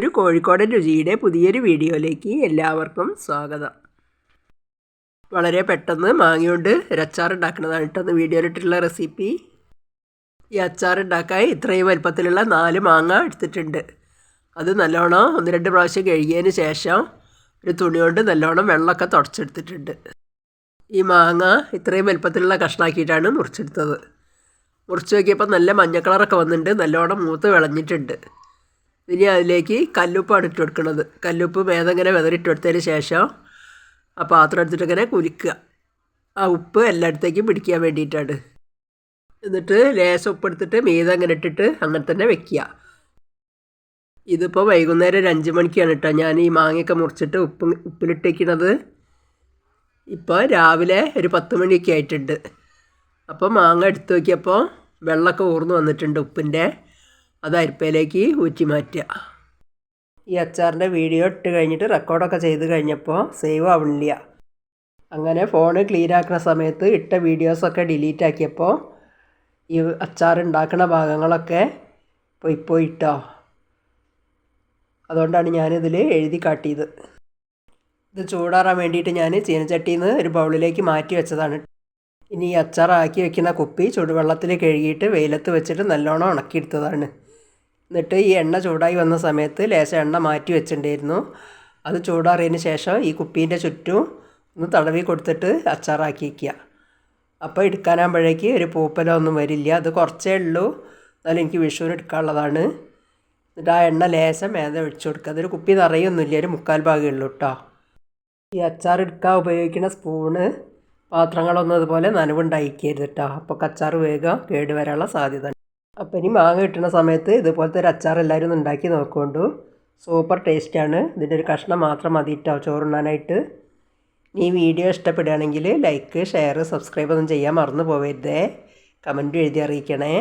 ഒരു കോഴിക്കോടൻ രുചിയുടെ പുതിയൊരു വീഡിയോയിലേക്ക് എല്ലാവർക്കും സ്വാഗതം. വളരെ പെട്ടെന്ന് മാങ്ങ ഒരു അച്ചാർ ഉണ്ടാക്കുന്നതാണ് കേട്ടോ. വീഡിയോയിലിട്ടുള്ള റെസിപ്പി. ഈ അച്ചാർ ഉണ്ടാക്കാൻ ഇത്രയും വലുപ്പത്തിലുള്ള നാല് മാങ്ങ എടുത്തിട്ടുണ്ട്. അത് നല്ലോണം ഒന്ന് രണ്ട് പ്രാവശ്യം കഴുകിയതിന് ശേഷം ഒരു തുണി കൊണ്ട് നല്ലോണം വെള്ളമൊക്കെ തുടച്ചെടുത്തിട്ടുണ്ട്. ഈ മാങ്ങ ഇത്രയും വലുപ്പത്തിലുള്ള കഷ്ണാക്കിയിട്ടാണ് മുറിച്ചെടുത്തത്. മുറിച്ച് നോക്കിയപ്പോൾ നല്ല മഞ്ഞ കളറൊക്കെ വന്നിട്ടുണ്ട്. നല്ലോണം മൂത്ത് വിളഞ്ഞിട്ടുണ്ട്. ഇനി അതിലേക്ക് കല്ലുപ്പാണ് ഇട്ട് കൊടുക്കുന്നത് കല്ലുപ്പ് മേതങ്ങനെ വെതറിട്ട് കൊടുത്തതിന് ശേഷം ആ പാത്രം എടുത്തിട്ട് ഇങ്ങനെ കുലിക്കുക. ആ ഉപ്പ് എല്ലായിടത്തേക്കും പിടിക്കാൻ വേണ്ടിയിട്ടാണ്. എന്നിട്ട് ലേശം ഉപ്പ് എടുത്തിട്ട് മീത അങ്ങനെ ഇട്ടിട്ട് അങ്ങനെ തന്നെ വെക്കുക. ഇതിപ്പോൾ വൈകുന്നേരം ഒരു അഞ്ച് മണിക്കാണ് കേട്ടോ. ഞാൻ ഈ മാങ്ങയൊക്കെ മുറിച്ചിട്ട് ഉപ്പ് ഉപ്പിലിട്ടേക്കണത്. ഇപ്പോൾ രാവിലെ ഒരു പത്ത് മണിയൊക്കെ ആയിട്ടുണ്ട്. അപ്പോൾ മാങ്ങ എടുത്ത് നോക്കിയപ്പോൾ വെള്ളമൊക്കെ ഊർന്നു വന്നിട്ടുണ്ട് ഉപ്പിന്റെ. അത് അരിപ്പയിലേക്ക് ഊറ്റി മാറ്റുക. ഈ അച്ചാറിന്റെ വീഡിയോ ഇട്ട് കഴിഞ്ഞിട്ട് റെക്കോർഡൊക്കെ ചെയ്ത് കഴിഞ്ഞപ്പോൾ സേവ് ആവണില്ല. അങ്ങനെ ഫോൺ ക്ലീൻ ആക്കുന്ന സമയത്ത് ഇട്ട വീഡിയോസൊക്കെ ഡിലീറ്റ് ആക്കിയപ്പോൾ ഈ അച്ചാർ ഉണ്ടാക്കുന്ന ഭാഗങ്ങളൊക്കെ പോയി പോയിട്ടോ. അതുകൊണ്ടാണ് ഞാനിതിൽ എഴുതി കാട്ടിയത്. ഇത് ചൂടാറാൻ വേണ്ടിയിട്ട് ഞാൻ ചീനച്ചട്ടിയിൽ നിന്ന് ഒരു ബൗളിലേക്ക് മാറ്റി വെച്ചതാണ്. ഇനി ഈ അച്ചാറാക്കി വെക്കുന്ന കുപ്പി ചുടുവെള്ളത്തിൽ കഴുകിയിട്ട് വെയിലത്ത് വെച്ചിട്ട് നല്ലോണം ഉണക്കിയെടുത്തതാണ്. എന്നിട്ട് ഈ എണ്ണ ചൂടായി വന്ന സമയത്ത് ലേശ എണ്ണ മാറ്റി വെച്ചിട്ടുണ്ടായിരുന്നു. അത് ചൂടാറിയതിന് ശേഷം ഈ കുപ്പീന്റെ ചുറ്റും ഒന്ന് തടവി കൊടുത്തിട്ട് അച്ചാറാക്കി വയ്ക്കുക അപ്പോൾ എടുക്കാനാകുമ്പോഴേക്ക് ഒരു പൂപ്പലോ ഒന്നും വരില്ല. അത് കുറച്ചേ ഉള്ളൂ. എന്നാലും എനിക്ക് വിഷുവിന് എടുക്കാനുള്ളതാണ്. എന്നിട്ട് ആ എണ്ണ ലേശം മേത ഒഴിച്ചു കൊടുക്കുക. അതൊരു കുപ്പി നിറയൊന്നുമില്ല. ഒരു മുക്കാൽ ഭാഗമേ ഉള്ളൂ കേട്ടോ. ഈ അച്ചാർ എടുക്കാൻ ഉപയോഗിക്കുന്ന സ്പൂണ് പാത്രങ്ങളൊന്നും അതുപോലെ നനവുണ്ടായിരിക്കരുത് കേട്ടോ. അപ്പോൾ അച്ചാർ വേഗം കേടുവരാനുള്ള സാധ്യത അപ്പോൾ ഇനി മാങ്ങ കിട്ടുന്ന സമയത്ത് ഇതുപോലത്തെ ഒരു അച്ചാർ എല്ലാവരും ഉണ്ടാക്കി നോക്കൊണ്ടു. സൂപ്പർ ടേസ്റ്റാണ് ഇതിന്റെ ഒരു കഷ്ണം മാത്രം മതി കേട്ടോ ചോറുണ്ണാനായിട്ട് ഈ വീഡിയോ ഇഷ്ടപ്പെടുകയാണെങ്കിൽ ലൈക്ക് ഷെയർ സബ്സ്ക്രൈബ് ഒന്നും ചെയ്യാൻ മറന്നു പോവരുതേ. കമന്റ് എഴുതി അറിയിക്കണേ.